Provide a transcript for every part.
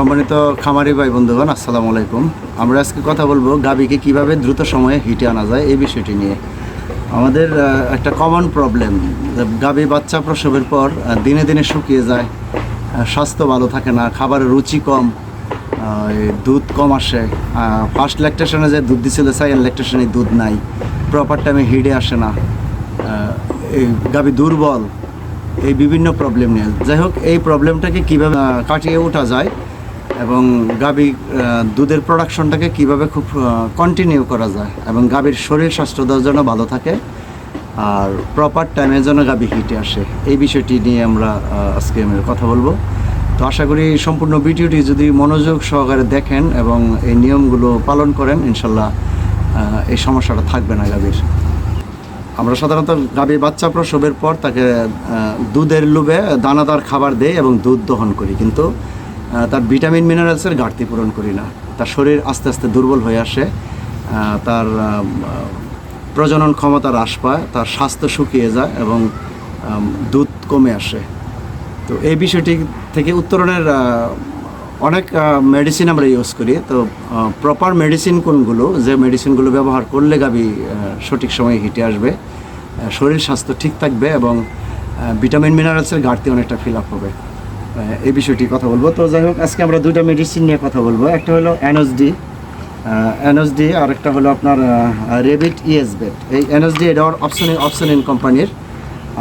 সম্মানিত খামারি ভাই বন্ধুগণ আসসালামু আলাইকুম। আমরা আজকে কথা বলব গাবিকে কীভাবে দ্রুত সময়ে হিটে আনা যায় এই বিষয়টি নিয়ে। আমাদের একটা কমন প্রবলেম গাবি বাচ্চা প্রসবের পর দিনে দিনে শুকিয়ে যায় স্বাস্থ্য ভালো থাকে না, খাবারের রুচি কম দুধ কম আসে ফার্স্ট ল্যাকটেশনে যে দুধ দিছিল সেকেন্ড ল্যাকটেশনে দুধ নাই প্রপার টাইমে হিডে আসে না এই গাবি দুর্বল, এই বিভিন্ন প্রবলেম নিয়ে। যাই হোক, এই প্রবলেমটাকে কীভাবে কাটিয়ে ওঠা যায় এবং গাবি দুধের প্রোডাকশনটাকে কীভাবে খুব কন্টিনিউ করা যায় এবং গাবির শরীর স্বাস্থ্য দেওয়ার জন্য ভালো থাকে আর প্রপার টাইমে যেন গাবি হিটে আসে। এই বিষয়টি নিয়ে আমরা আজকে আমি কথা বলব। তো আশা করি সম্পূর্ণ ভিডিওটি যদি মনোযোগ সহকারে দেখেন এবং এই নিয়মগুলো পালন করেন, ইনশাল্লাহ এই সমস্যাটা থাকবে না গাবির আমরা সাধারণত গাভী বাচ্চা প্রসবের পর তাকে দুধের লোভে দানাদার খাবার দেই এবং দুধ দহন করি। কিন্তু তার ভিটামিন, মিনারেলসের ঘাটতি পূরণ করি না। তার শরীর আস্তে আস্তে দুর্বল হয়ে আসে তার প্রজনন ক্ষমতা হ্রাস পায়, তার স্বাস্থ্য শুকিয়ে যায় এবং দুধ কমে আসে। তো এই বিষয়টি থেকে উত্তরণের অনেক মেডিসিন আমরা ইউজ করি। তো প্রপার মেডিসিন কোনগুলো? যে মেডিসিনগুলো ব্যবহার করলে গাবি সঠিক সময়ে হিটে আসবে শরীর স্বাস্থ্য ঠিক থাকবে এবং ভিটামিন মিনারেলসের ঘাটতি অনেকটা ফিল আপ হবে। এই বিষয়টি কথা বলব। তো যাই হোক, আজকে আমরা দুইটা মেডিসিন নিয়ে কথা বলব। একটা হলো এনএসডি এনএসডি আর একটা হলো আপনার রেবিট ইএসবেট এই এনএসডি এটা অপশন অপশন ইন কোম্পানির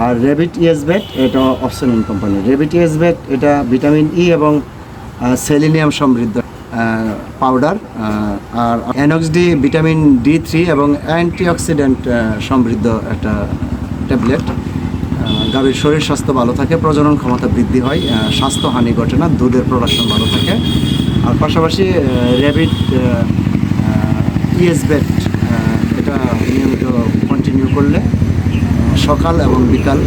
আর রেবিট ইএসবেট এটা অপশন ইন কোম্পানির রেবিট ইএসবেট এটা ভিটামিন ই এবং সেলিনিয়াম সমৃদ্ধ পাউডার আর এনঅক্সডি ভিটামিন ডি থ্রি এবং অ্যান্টিঅক্সিডেন্ট সমৃদ্ধ একটা ট্যাবলেট গাভীর শরীর, স্বাস্থ্য ভালো থাকে, প্রজনন ক্ষমতা বৃদ্ধি হয় স্বাস্থ্যহানি ঘটে না, দুধের প্রোডাকশন ভালো থাকে। আর পাশাপাশি র্যাবিট ইএসবেট এটা নিয়মিত কন্টিনিউ করলে সকাল এবং বিকাল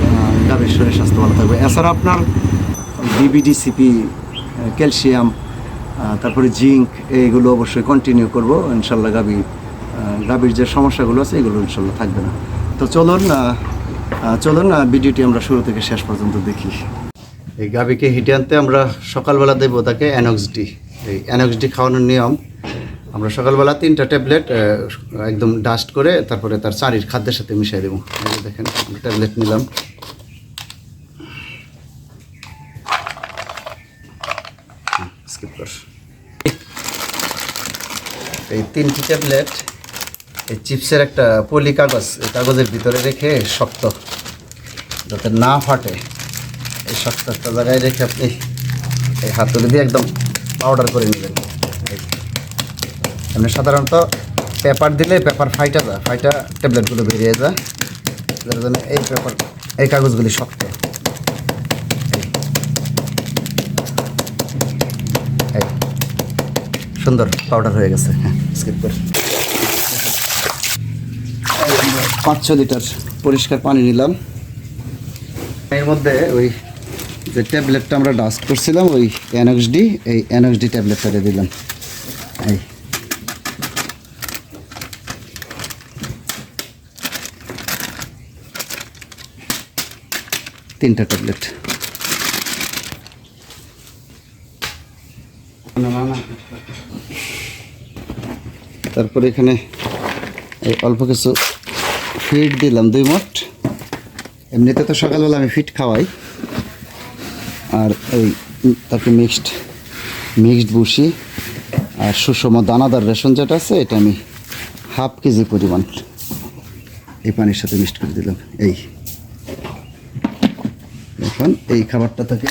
গাভীর শরীর, স্বাস্থ্য ভালো থাকবে। এছাড়া আপনার ডিবিডি সিপি ক্যালসিয়াম তারপরে জিঙ্ক, এইগুলো অবশ্যই কন্টিনিউ করব। ইনশাল্লাহ গাভী গাভীর যে সমস্যাগুলো আছে, এগুলো ইনশাল্লাহ থাকবে না। তো চলুন চলুন আহ, ভিডিওটি আমরা শুরু থেকে শেষ পর্যন্ত দেখি। এই গাভীকে হিটে আনতে আমরা সকালবেলা দেবো তাকে অ্যানক্সডি এই অ্যানক্সডি খাওয়ানোর নিয়ম আমরা সকালবেলা তিনটা ট্যাবলেট একদম ডাস্ট করে তারপরে তার চারির খাদ্যের সাথে মিশিয়ে দেবো। দেখেন ট্যাবলেট নিলাম। এই তিনটি ট্যাবলেট এই চিপসের একটা পলি কাগজ এই কাগজের ভিতরে রেখে শক্ত, যাতে না ফাটে। এই শক্ত একটা জায়গায় রেখে আপনি এই হাতুড়ি দিয়ে একদম পাউডার করে নেবেন। এমনি সাধারণত পেপার দিলে পেপার ফাইটা যায়, ফাইটা ট্যাবলেটগুলো বেরিয়ে যায়। যার জন্য এই পেপার এই কাগজগুলি শক্ত। সুন্দর পাউডার হয়ে গেছে। হ্যাঁ স্কিপ করে। পাঁচ ছ লিটার পরিষ্কার পানি নিলাম। এর মধ্যে ওই যে ট্যাবলেটটা আমরা ডাস্ট করছিলাম, ওই এনএক্সডি এই এনএক্সডি ট্যাবলেটটা দিয়ে দিলাম। এই। তিনটা ট্যাবলেট। তারপরে এখানে এই অল্প কিছু ফিড দিলাম দুই মোট এমনিতে তো সকালবেলা আমি ফিট খাওয়াই। আর এই তাকে মিক্সড মিক্সড বুসি আর সুষম দানাদার রেশন যেটা আছে, এটা আমি হাফ কেজি পরিমাণ এই পানির সাথে মিক্সড করে দিলাম। এই। এখন এই খাবারটা তাকে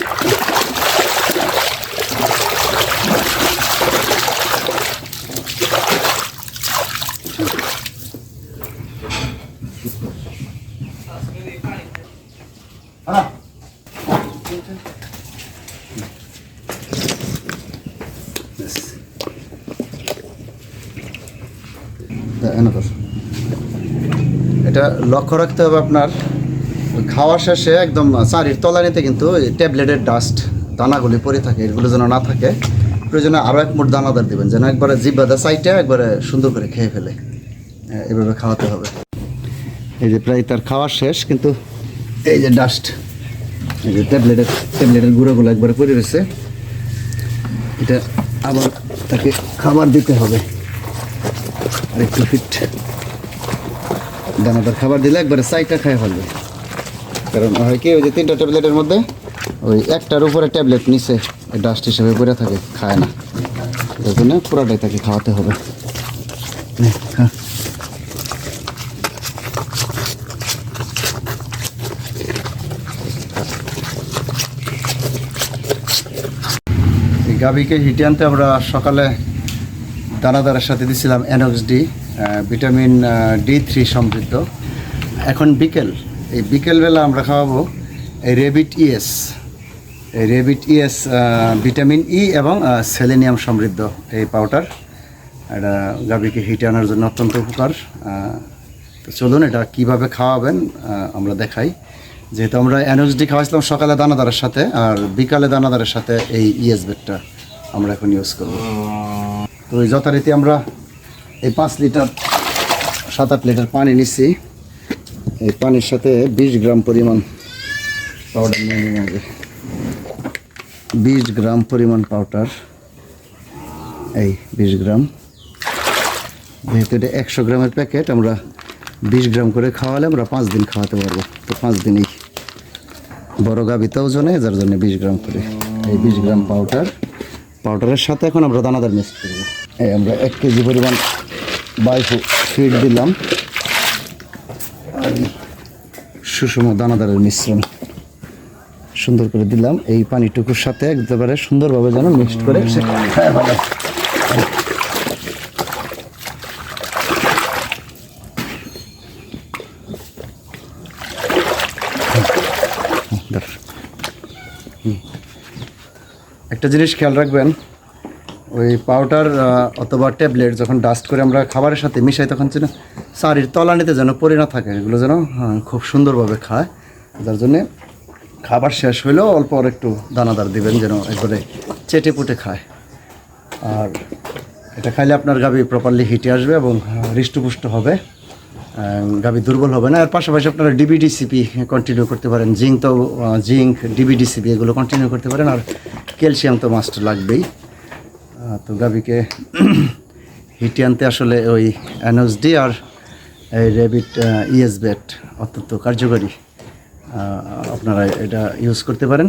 এটা লক্ষ্য রাখতে হবে আপনার খাওয়া শেষে একদম চারির তলানিতে কিন্তু ট্যাবলেটের ডাস্ট দানাগুলি পরে থাকে এগুলো যেন না থাকে। প্রয়োজনে আরও এক মুঠ দানাদার দিবেন যেন একবারে জিব্বাদা সাইটে একবারে সুন্দর করে খেয়ে ফেলে। এভাবে খাওয়াতে হবে। এই যে প্রায় তার খাওয়া শেষ কিন্তু এই যে ডাস্ট এই যে ট্যাবলেটের ট্যাবলেটের গুঁড়োগুলো একবার পড়ে রয়েছে। এটা আবার তাকে খাবার দিতে হবে। আর একটু ফিট দানাদার খাবার দিলে একবারে সাইটা খাই ফেলবে। কারণ হয় কি ওই যে তিনটা ট্যাবলেটের মধ্যে ওই একটার উপরে ট্যাবলেট নিচে ডাস্ট হিসেবে পড়ে থাকে খায় না। ওই জন্য পুরাটাই তাকে খাওয়াতে হবে। নে, গাভীকে হিটে আনতে আমরা সকালে দানাদারের সাথে দিছিলাম Anox D vitamin D three সমৃদ্ধ। এখন বিকেল। এই বিকেলবেলা আমরা খাওয়াবো এই রেবিট ইএস এই রেবিট ইএস ভিটামিন ই এবং সেলেনিয়াম সমৃদ্ধ এই পাউডার। এটা গাভীকে হিটে আনার জন্য অত্যন্ত উপকার। তো চলুন এটা কীভাবে খাওয়াবেন আমরা দেখাই। যেহেতু আমরা এনএসডি খাওয়াইছিলাম সকালে দানাদারের সাথে, আর বিকালে দানাদারের সাথে এই ইএস বেডটা আমরা এখন ইউজ করব। তো যথারীতি আমরা এই পাঁচ লিটার, সাত আট লিটার পানি নিচ্ছি এই পানির সাথে বিশ গ্রাম পরিমাণ পাউডার নিয়ে নিয়ে আগে। বিশ গ্রাম পরিমাণ পাউডার এই বিশ গ্রাম। যেহেতু এটা একশো গ্রামের প্যাকেট আমরা বিশ গ্রাম করে খাওয়ালে আমরা পাঁচ দিন খাওয়াতে পারব। তো পাঁচ দিনই বড় গাভিতে ওজনে যার জন্য বিশ গ্রাম করে। এই বিশ গ্রাম পাউডার পাউডারের সাথে এখন আমরা দানাদার মিক্স করব। এই আমরা এক কেজি পরিমাণ বাইফু ফিড দিলাম। সুষম দানাদারের মিশ্রণ সুন্দর করে দিলাম। এই পানিটুকুর সাথে একেবারে সুন্দরভাবে যেন মিক্সড করে সে খায় ভালো ধর। হুম। একটা জিনিস খেয়াল রাখবেন ওই পাউডার অথবা ট্যাবলেট যখন ডাস্ট করে আমরা খাবারের সাথে মিশাই তখন যেন শাড়ির তলানিতে যেন পড়ে না থাকে এগুলো যেন হ্যাঁ, খুব সুন্দরভাবে খায়। যার জন্যে খাবার শেষ হইলেও অল্প আর একটু দানাদার দিবেন যেন একবারে চেটে পুটে খায়। আর এটা খাইলে আপনার গাবি প্রপারলি হিটে আসবে এবং আহ, হৃষ্টপুষ্ট হবে গাবি দুর্বল হবে না। আর পাশাপাশি আপনারা ডিবিডিসিপি কন্টিনিউ করতে পারেন জিঙ্ক তো জিঙ্ক ডিবিডিসিপি এগুলো কন্টিনিউ করতে পারেন। আর ক্যালসিয়াম তো মাস্ট লাগবেই। তো গাভীকে হিটে আনতে আসলে ওই এনএসডি আর এই ইএস বেট অত্যন্ত কার্যকরী। আপনারা এটা ইউজ করতে পারেন।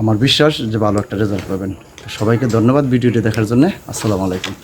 আমার বিশ্বাস যে ভালো একটা রেজাল্ট পাবেন। সবাইকে ধন্যবাদ ভিডিওটি দেখার জন্য। আসসালামু আলাইকুম।